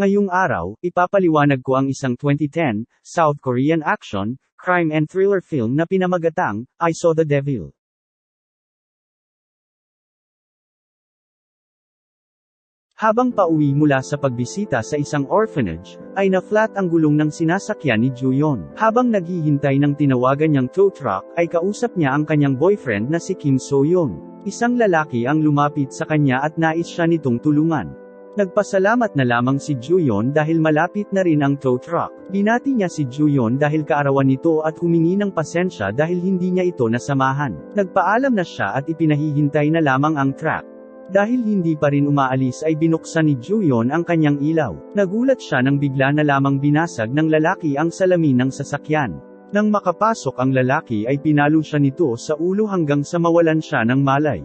Ngayong araw, ipapaliwanag ko ang isang 2010, South Korean action, crime and thriller film na pinamagatang, I Saw the Devil. Habang pauwi mula sa pagbisita sa isang orphanage, ay na-flat ang gulong ng sinasakyan ni Juyon. Habang naghihintay ng tinawagan niyang tow truck, ay kausap niya ang kanyang boyfriend na si Kim So-yeon. Isang lalaki ang lumapit sa kanya at nais siya nitong tulungan. Nagpasalamat na lamang si Juyon dahil malapit na rin ang tow truck. Binati niya si Juyon dahil kaarawan nito at humingi ng pasensya dahil hindi niya ito nasamahan. Nagpaalam na siya at ipinahihintay na lamang ang truck. Dahil hindi pa rin umaalis ay binuksan ni Juyon ang kanyang ilaw. Nagulat siya nang bigla na lamang binasag ng lalaki ang salamin ng sasakyan. Nang makapasok ang lalaki ay pinalo siya nito sa ulo hanggang sa mawalan siya ng malay.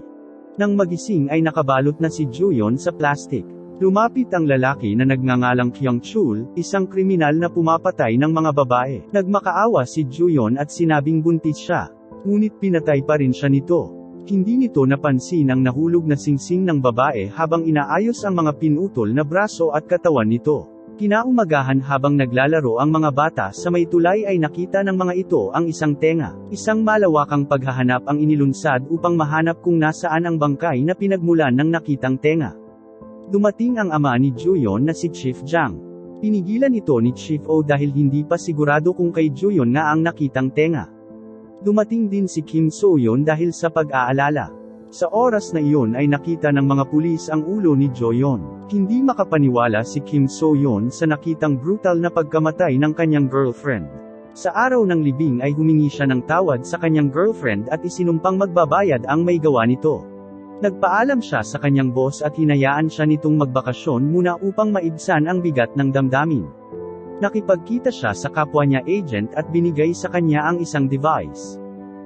Nang magising ay nakabalot na si Juyon sa plastic. Lumapit ang lalaki na nagngangalang Kyung Chul, isang kriminal na pumapatay ng mga babae. Nagmakaawa si Juyon at sinabing buntis siya. Ngunit pinatay pa rin siya nito. Hindi nito napansin ang nahulog na singsing ng babae habang inaayos ang mga pinutol na braso at katawan nito. Kinaumagahan habang naglalaro ang mga bata sa may tulay ay nakita ng mga ito ang isang tenga. Isang malawakang paghahanap ang inilunsad upang mahanap kung nasaan ang bangkay na pinagmulan ng nakitang tenga. Dumating ang ama ni Juyon na si Chief Jang. Pinigilan ito ni Chief O dahil hindi pa sigurado kung kay Juyon nga ang nakitang tenga. Dumating din si Kim So-yeon dahil sa pag-aalala. Sa oras na iyon ay nakita ng mga pulis ang ulo ni Jo-yeon. Hindi makapaniwala si Kim So-yeon sa nakitang brutal na pagkamatay ng kanyang girlfriend. Sa araw ng libing ay humingi siya ng tawad sa kanyang girlfriend at isinumpang magbabayad ang may gawa nito. Nagpaalam siya sa kanyang boss at hinayaan siya nitong magbakasyon muna upang maibsan ang bigat ng damdamin. Nakipagkita siya sa kapwa niya agent at binigay sa kanya ang isang device.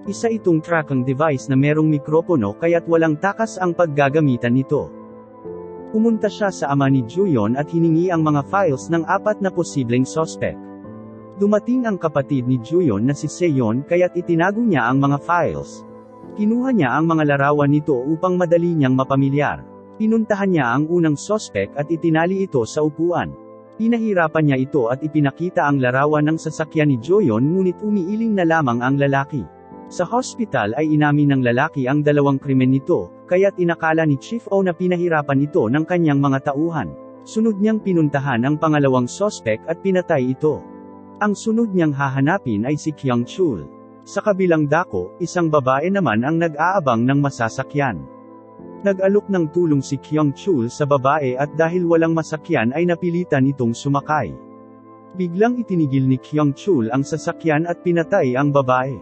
Isa itong tracking device na merong mikropono kaya't walang takas ang paggagamitan nito. Pumunta siya sa ama ni Juyon at hiningi ang mga files ng apat na posibleng suspect. Dumating ang kapatid ni Juyon na si Seyon kaya't itinago niya ang mga files. Kinuha niya ang mga larawan nito upang madali niyang mapamilyar. Pinuntahan niya ang unang suspect at itinali ito sa upuan. Pinahirapan niya ito at ipinakita ang larawan ng sasakyan ni Joyon ngunit umiiling na lamang ang lalaki. Sa hospital ay inamin ng lalaki ang dalawang krimen nito, kaya't inakala ni Chief O na pinahirapan ito ng kanyang mga tauhan. Sunod niyang pinuntahan ang pangalawang sospek at pinatay ito. Ang sunod niyang hahanapin ay si Kyung Chul. Sa kabilang dako, isang babae naman ang nag-aabang ng masasakyan. Nag-alok ng tulong si Kyung Chul sa babae at dahil walang masakyan ay napilitan itong sumakay. Biglang itinigil ni Kyung Chul ang sasakyan at pinatay ang babae.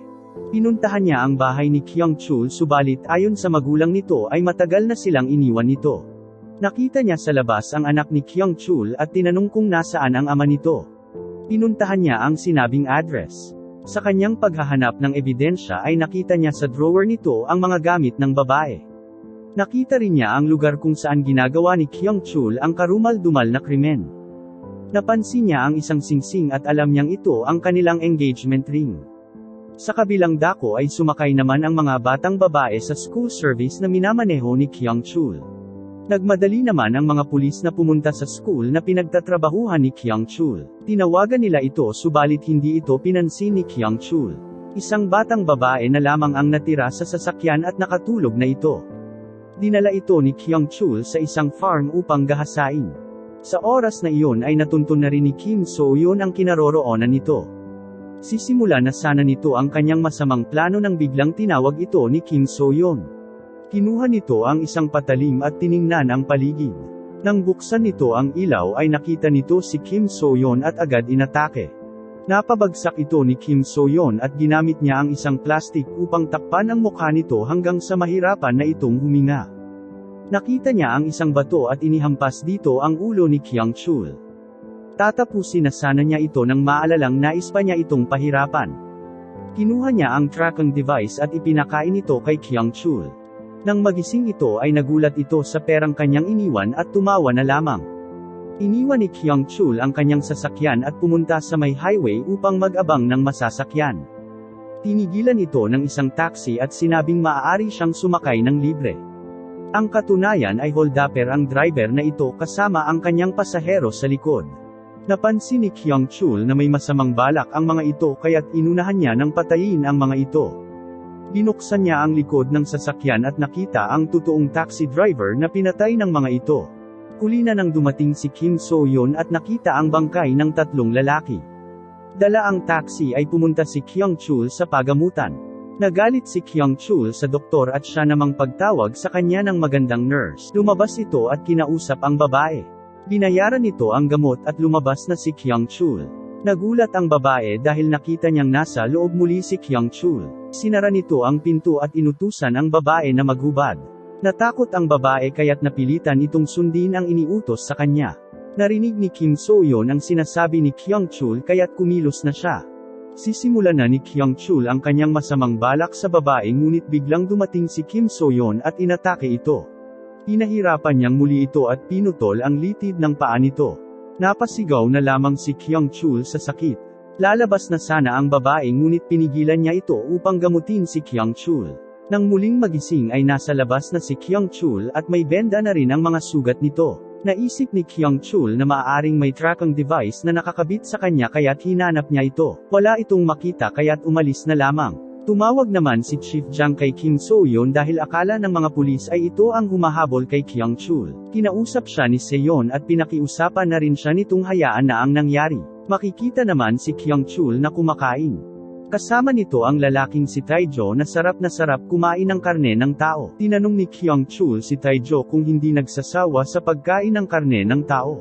Pinuntahan niya ang bahay ni Kyung Chul subalit ayon sa magulang nito ay matagal na silang iniwan nito. Nakita niya sa labas ang anak ni Kyung Chul at tinanong kung nasaan ang ama nito. Pinuntahan niya ang sinabing address. Sa kanyang paghahanap ng ebidensya ay nakita niya sa drawer nito ang mga gamit ng babae. Nakita rin niya ang lugar kung saan ginagawa ni Kyung Chul ang karumal-dumal na krimen. Napansin niya ang isang singsing at alam niyang ito ang kanilang engagement ring. Sa kabilang dako ay sumakay naman ang mga batang babae sa school service na minamaneho ni Kyung Chul. Nagmadali naman ang mga pulis na pumunta sa school na pinagtatrabahuhan ni Kyung Chul. Tinawagan nila ito subalit hindi ito pinansin ni Kyung Chul. Isang batang babae na lamang ang natira sa sasakyan at nakatulog na ito. Dinala ito ni Kyung Chul sa isang farm upang gahasain. Sa oras na iyon ay natuntun na rin ni Kim So-yeon ang kinaroroonan nito. Sisimula na sana nito ang kanyang masamang plano nang biglang tinawag ito ni Kim So-yeon. Kinuha nito ang isang patalim at tiningnan ang paligid. Nang buksan nito ang ilaw ay nakita nito si Kim So-yeon at agad inatake. Napabagsak ito ni Kim So-yeon at ginamit niya ang isang plastik upang takpan ang mukha nito hanggang sa mahirapan na itong huminga. Nakita niya ang isang bato at inihampas dito ang ulo ni Kyung Chul. Tatapusin na sana niya ito nang maalalang nais pa niya itong pahirapan. Kinuha niya ang tracking device at ipinakain ito kay Kyung Chul. Nang magising ito ay nagulat ito sa perang kanyang iniwan at tumawa na lamang. Iniwan ni Kyung Chul ang kanyang sasakyan at pumunta sa may highway upang mag-abang ng masasakyan. Tinigilan ito ng isang taxi at sinabing maaari siyang sumakay ng libre. Ang katunayan ay holdapper ang driver na ito kasama ang kanyang pasahero sa likod. Napansin ni Kyung Chul na may masamang balak ang mga ito kaya't inunahan niya ng patayin ang mga ito. Binuksan niya ang likod ng sasakyan at nakita ang totoong taxi driver na pinatay ng mga ito. Huli na nang dumating si Kim So-yeon at nakita ang bangkay ng tatlong lalaki. Dala ang taxi ay pumunta si Kyung Chul sa pagamutan. Nagalit si Kyung Chul sa doktor at siya namang pagtawag sa kanya ng magandang nurse. Lumabas ito at kinausap ang babae. Binayaran nito ang gamot at lumabas na si Kyung Chul. Nagulat ang babae dahil nakita niyang nasa loob muli si Kyung Chul. Sinara nito ang pinto at inutusan ang babae na maghubad. Natakot ang babae kaya't napilitan itong sundin ang iniutos sa kanya. Narinig ni Kim So-yeon ang sinasabi ni Kyung Chul kaya't kumilos na siya. Sisimulan na ni Kyung Chul ang kanyang masamang balak sa babae ngunit biglang dumating si Kim So-yeon at inatake ito. Pinahirapan niyang muli ito at pinutol ang litid ng paa nito. Napasigaw na lamang si Kyung Chul sa sakit. Lalabas na sana ang babae ngunit pinigilan niya ito upang gamutin si Kyung Chul. Nang muling magising ay nasa labas na si Kyung Chul at may benda na rin ang mga sugat nito. Naisip ni Kyung Chul na maaaring may tracking device na nakakabit sa kanya kaya't hinanap niya ito. Wala itong makita kaya't umalis na lamang. Tumawag naman si Chief Jang kay Kim So-yeon dahil akala ng mga pulis ay ito ang humahabol kay Kyung Chul. Kinausap siya ni Seon at pinakiusapan na rin siya nitong hayaan na ang nangyari. Makikita naman si Kyung Chul na kumakain. Kasama nito ang lalaking si Taejo na sarap na sarap kumain ng karne ng tao. Tinanong ni Kyung Chul si Taejo kung hindi nagsasawa sa pagkain ng karne ng tao.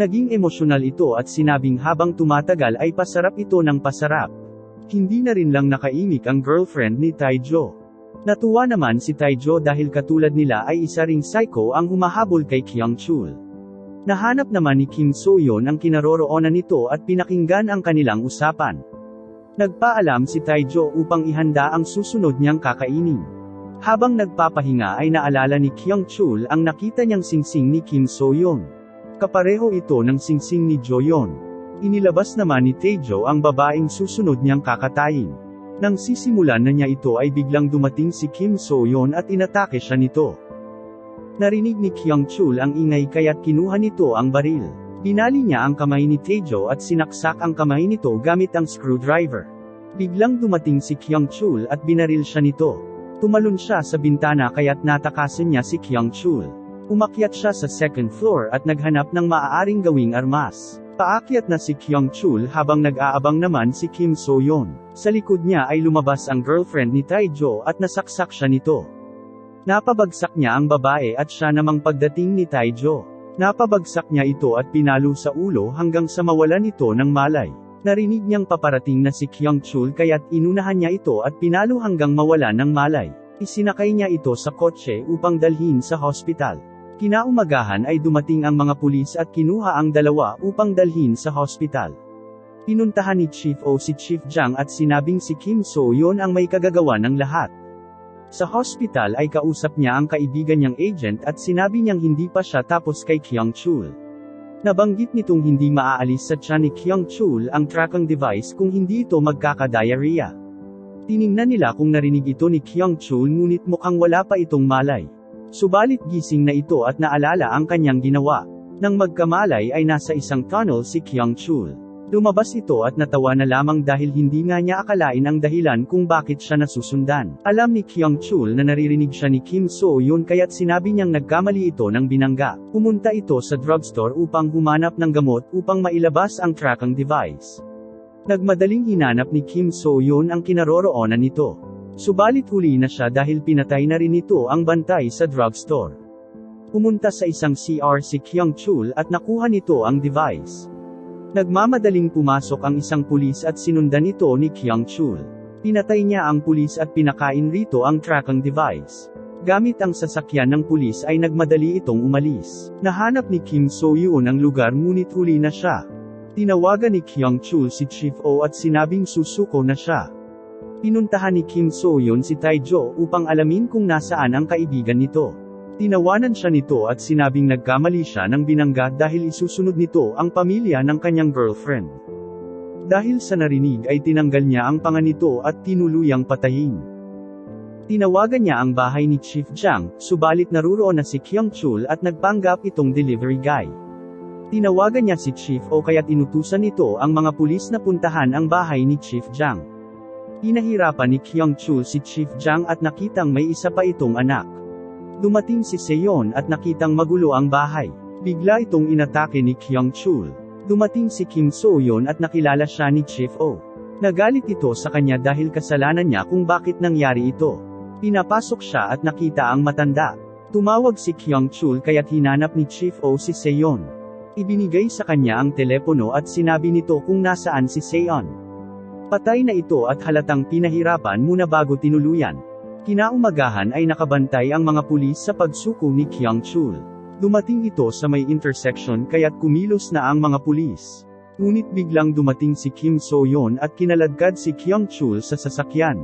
Naging emosyonal ito at sinabing habang tumatagal ay pasarap ito ng pasarap. Hindi na rin lang nakaimik ang girlfriend ni Taejo. Natuwa naman si Taejo dahil katulad nila ay isa ring psycho ang humahabol kay Kyung Chul. Nahanap naman ni Kim So-yeon ang kinaroroonan nito at pinakinggan ang kanilang usapan. Nagpaalam si Taejo upang ihanda ang susunod niyang kakainin. Habang nagpapahinga ay naalala ni Kyung Chul ang nakita niyang singsing ni Kim So-yeon. Kapareho ito ng singsing ni Jo-yeon. Inilabas naman ni Taejo ang babaeng susunod niyang kakatayin. Nang sisimulan na niya ito ay biglang dumating si Kim So-yeon at inatake siya nito. Narinig ni Kyung Chul ang ingay kaya't kinuha nito ang baril. Binali niya ang kamay ni Taejo at sinaksak ang kamay nito gamit ang screwdriver. Biglang dumating si Kyung Chul at binaril siya nito. Tumalon siya sa bintana kaya't natakasan niya si Kyung Chul. Umakyat siya sa second floor at naghanap ng maaaring gawing armas. Paakyat na si Kyung Chul habang nag-aabang naman si Kim So-yeon. Sa likod niya ay lumabas ang girlfriend ni Taejo at nasaksak siya nito. Napabagsak niya ang babae at siya namang pagdating ni Taejo. Napabagsak niya ito at pinalo sa ulo hanggang sa mawalan ito ng malay. Narinig niyang paparating na si Kyung Chul kaya't inunahan niya ito at pinalo hanggang mawala ng malay. Isinakay niya ito sa kotse upang dalhin sa hospital. Kinaumagahan ay dumating ang mga pulis at kinuha ang dalawa upang dalhin sa hospital. Pinuntahan ni Chief O si Chief Jang at sinabing si Kim So yon ang may kagagawa ng lahat. Sa hospital ay kausap niya ang kaibigan niyang agent at sinabi niyang hindi pa siya tapos kay Kyung Chul. Nabanggit nitong hindi maaalis sa tiyan ni Kyung Chul ang tracking device kung hindi ito magkakadiarrhea. Tiningnan nila kung narinig ito ni Kyung Chul ngunit mukhang wala pa itong malay. Subalit gising na ito at naalala ang kanyang ginawa. Nang magkamalay ay nasa isang tunnel si Kyung Chul. Lumabas ito at natawa na lamang dahil hindi nga niya akalain ang dahilan kung bakit siya nasusundan. Alam ni Kyung Chul na naririnig siya ni Kim So yun kaya't sinabi niyang nagkamali ito ng binangga. Pumunta ito sa drugstore upang humanap ng gamot upang mailabas ang tracking device. Nagmadaling hinanap ni Kim So yun ang kinaroroonan nito. Subalit huli na siya dahil pinatay na rin ito ang bantay sa drugstore. Pumunta sa isang CR si Kyung Chul at nakuha nito ang device. Nagmamadaling pumasok ang isang pulis at sinundan ito ni Kyung Chul. Pinatay niya ang pulis at pinakain rito ang tracking device. Gamit ang sasakyan ng pulis ay nagmadali itong umalis. Nahanap ni Kim So Yoon ang lugar ngunit huli na siya. Tinawagan ni Kyung Chul si Chief O at sinabing susuko na siya. Pinuntahan ni Kim So Yoon si Taejo upang alamin kung nasaan ang kaibigan nito. Tinawanan siya nito at sinabing nagkamali siya ng binangga dahil isusunod nito ang pamilya ng kanyang girlfriend. Dahil sa narinig ay tinanggal niya ang panga nito at tinuluyang patayin. Tinawagan niya ang bahay ni Chief Jiang, subalit naruroon na si Kyung Chul at nagpanggap itong delivery guy. Tinawagan niya si Chief O kaya't inutusan nito ang mga pulis na puntahan ang bahay ni Chief Jiang. Pinahirapan ni Kyung Chul si Chief Jiang at nakitang may isa pa itong anak. Dumating si Seon at nakitang magulo ang bahay. Bigla itong inatake ni Kyung Chul. Dumating si Kim So-yeon at nakilala siya ni Chief O. Nagalit ito sa kanya dahil kasalanan niya kung bakit nangyari ito. Pinapasok siya at nakita ang matanda. Tumawag si Kyung Chul kaya't hinanap ni Chief O si Seon. Ibinigay sa kanya ang telepono at sinabi nito kung nasaan si Seon. Patay na ito at halatang pinahirapan muna bago tinuluyan. Kinaumagahan ay nakabantay ang mga pulis sa pagsuko ni Kyung Chul. Dumating ito sa may intersection kaya't kumilos na ang mga pulis. Ngunit biglang dumating si Kim So-yeon at kinaladkad si Kyung Chul sa sasakyan.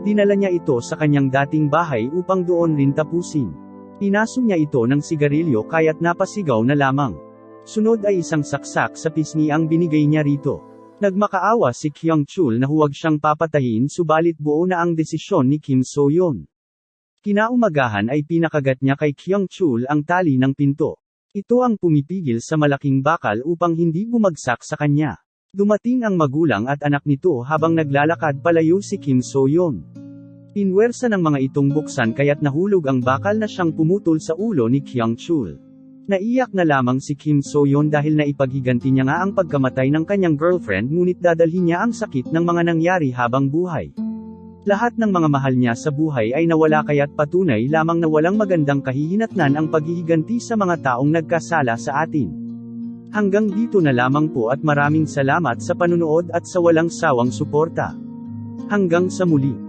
Dinala niya ito sa kanyang dating bahay upang doon rin tapusin. Pinaso niya ito ng sigarilyo kaya't napasigaw na lamang. Sunod ay isang saksak sa pisngi ang binigay niya rito. Nagmakaawa si Kyung Chul na huwag siyang papatayin subalit buo na ang desisyon ni Kim So-yeon. Kinaumagahan ay pinakagat niya kay Kyung Chul ang tali ng pinto. Ito ang pumipigil sa malaking bakal upang hindi bumagsak sa kanya. Dumating ang magulang at anak nito habang naglalakad palayo si Kim So-yeon. Pinwersa ng mga itong buksan kaya't nahulog ang bakal na siyang pumutol sa ulo ni Kyung Chul. Naiyak na lamang si Kim So-yeon dahil naipaghiganti niya nga ang pagkamatay ng kanyang girlfriend ngunit dadalhin niya ang sakit ng mga nangyari habang buhay. Lahat ng mga mahal niya sa buhay ay nawala kaya't patunay lamang na walang magandang kahihinatnan ang paghihiganti sa mga taong nagkasala sa atin. Hanggang dito na lamang po at maraming salamat sa panunood at sa walang sawang suporta. Hanggang sa muli.